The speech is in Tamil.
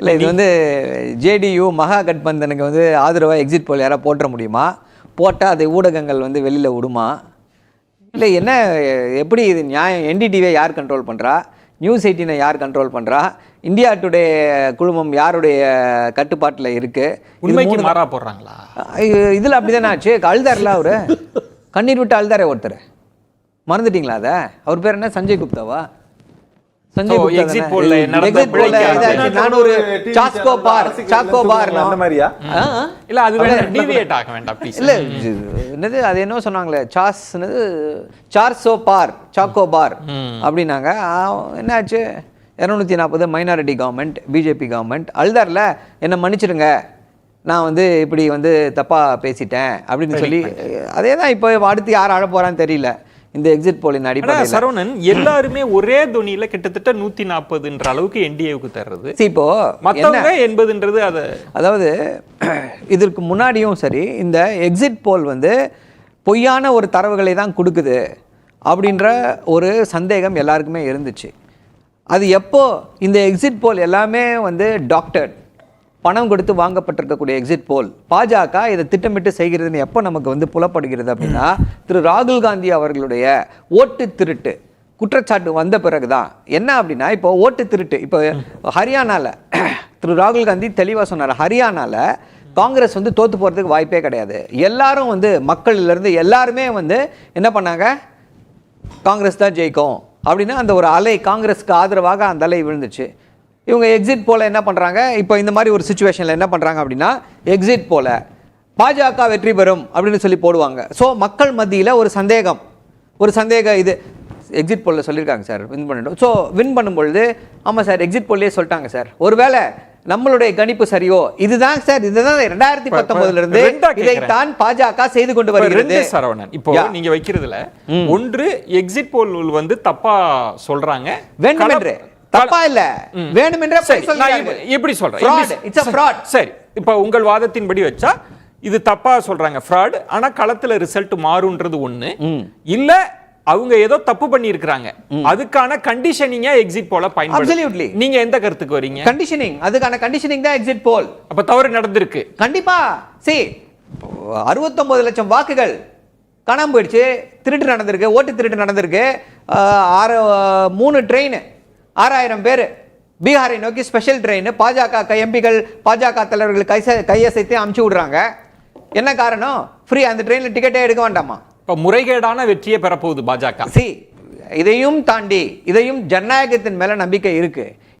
இல்லை இது வந்து ஜேடியு மகா கட்பந்தனுக்கு வந்து ஆதரவாக எக்ஸிட் போல் யாராவது போட்டுற முடியுமா? போட்டால் அதை ஊடகங்கள் வந்து வெளியில் விடுமா? இல்லை என்ன எப்படி இது நியாயம்? என்டிடிவியை யார் கண்ட்ரோல் பண்ணுறா நியூஸ் எயிட்டினை யார் கண்ட்ரோல் பண்ணுறா இந்தியா டுடே குழுமம் யாருடைய கட்டுப்பாட்டில் இருக்குது உண்மைக்கு மாறா போடுறாங்களா? இதில் அப்படி தானே ஆச்சு அழுதார்ல அவரு? கண்ணீர் விட்டு அழுதாரே ஒருத்தர். மறந்துட்டீங்களா அதை? அவர் பேர் என்ன? சஞ்சய் குப்தாவா? சஞ்சய் So, குப்தா exit தானே? poll ல நடந்த exit poll ல பிழைக்கு இதாச்சு. நானூறு சாஸ்கோ பார் சாக்கோ பார் அந்த மாதிரியா? இல்ல அது வேண்டாம் டிவியேட் ஆக வேண்டாம் ப்ளீஸ் இல்ல இது என்னது அது என்ன சொன்னாங்களே சாஸ் என்னது சார்சோ பார் சாக்கோ பார் அப்படின்னாங்க என்னாச்சு? இரநூத்தி நாற்பது மைனாரிட்டி கவர்மெண்ட் பிஜேபி கவர்மெண்ட் அழுதார்ல என்னை மன்னிச்சிடுங்க. நான் வந்து இப்படி வந்து தப்பா பேசிட்டேன். அப்படின்னு சொல்லி அதே தான் இப்போ அடுத்து யார் ஆட போறான்னு தெரியல. இந்த எக்ஸிட் போலின் ஆனா அடிப்படையில். சரவணன் எல்லாருமே ஒரே துணியில கிட்டத்தட்ட நூத்தி நாற்பதுன்ற அளவுக்கு என்டிஏவுக்கு தர்றது. இப்போ மத்தவங்க எண்பதுன்றது அத அதாவது இதற்கு முன்னாடியும் சரி இந்த எக்ஸிட் போல் வந்து பொய்யான ஒரு தரவுகளை தான் கொடுக்குது அப்படின்ற ஒரு சந்தேகம் எல்லாருக்குமே இருந்துச்சு. அது எப்போ இந்த எக்ஸிட் போல் எல்லாமே வந்து டாக்டர் பணம் கொடுத்து வாங்கப்பட்டிருக்கக்கூடிய எக்ஸிட் போல் பாஜக இதை திட்டமிட்டு செய்கிறதுன்னு எப்போ நமக்கு வந்து புலப்படுகிறது அப்படின்னா திரு ராகுல் காந்தி அவர்களுடைய ஓட்டு திருட்டு குற்றச்சாட்டு வந்த பிறகு தான் என்ன அப்படின்னா இப்போ ஓட்டு திருட்டு இப்போ ஹரியானால திரு ராகுல் காந்தி தெளிவாக சொன்னார் ஹரியானால காங்கிரஸ் வந்து தோற்று போகிறதுக்கு வாய்ப்பே கிடையாது. எல்லாரும் வந்து மக்கள்லேருந்து எல்லாருமே வந்து என்ன பண்ணாங்க? காங்கிரஸ் தான் ஜெயிக்கும். அப்படின்னா அந்த ஒரு அலை காங்கிரஸ்க்கு ஆதரவாக அந்த அலை விழுந்துச்சு. இவங்க எக்ஸிட் போல என்ன பண்ணுறாங்க இப்போ இந்த மாதிரி ஒரு சுச்சுவேஷனில் என்ன பண்ணுறாங்க அப்படின்னா எக்ஸிட் போல பாஜக வெற்றி பெறும் அப்படின்னு சொல்லி போடுவாங்க. ஸோ மக்கள் மத்தியில் ஒரு சந்தேகம். ஒரு சந்தேக இது. எக்ஸிட் போலில் சொல்லியிருக்காங்க சார் வின் பண்ணிட்டோம் ஸோ வின் பண்ணும்பொழுது ஆமாம் சார் எக்ஸிட் போல்லே சொல்லிட்டாங்க சார். ஒருவேளை நம்மளுடைய கணிப்பு சரியோ? இதுதான் சார் இதுதான் ரெண்டாயிரத்தி பத்தொன்பதுல இருந்து. இதைத்தான் பாஜக செய்து கொண்டு வருகிறது. சரவணன். இப்போ. நீங்க வைக்கிறதுல ஒன்று எக்ஸிட் போல் வந்து தப்பா சொல்றாங்க. வேண்டுமென்றே கள- தப்பா இல்ல. வேண்டுமென்றே சரி, பொய் நான் சொல்கிறார்கள். இப்ப- எப்படி சொல்றேன். சரி இப்ப உங்கள் வாதத்தின்படி வச்சா இது தப்பா சொல்றாங்க. ஃப்ராட் ஆனா களத்துல ரிசல்ட் மாறும்ன்றது ஒண்ணு. இல்ல அவங்க ஏதோ தப்பு பண்ணியிருக்கிறாங்க. அதுக்கான கண்டிஷனிங்கா எக்ஸிட் போல. பயன்படுத்தி நீங்க எந்த கருத்துக்கு வரீங்க? கண்டிஷனிங் அதுக்கான கண்டிஷனிங் தான் எக்ஸிட் போல் அப்ப தவறு நடந்திருக்கு. கண்டிப்பா. சி அறுபத்தொன்பது லட்சம் வாக்குகள் காணாம போயிடுச்சு. திருட்டு நடந்திருக்கு ஓட்டு திருட்டு நடந்திருக்கு. ஆறு மூணு ட்ரெயின் ஆறாயிரம் பேர். பீகாரை நோக்கி ஸ்பெஷல் ட்ரெயின் பாஜக எம்பிகள் பாஜக தலைவர்கள் கைச கையசைத்து அமுச்சு விடுறாங்க. என்ன காரணம்? ஃப்ரீ அந்த ட்ரெயினில் டிக்கெட்டே எடுக்க வேண்டாமா? இப்ப முறைகேடான வெற்றியை பெறப்போகுது பாஜக. சி இதையும் தாண்டி இதையும் ஜனநாயகத்தின் மேல நம்பிக்கை இருக்கு.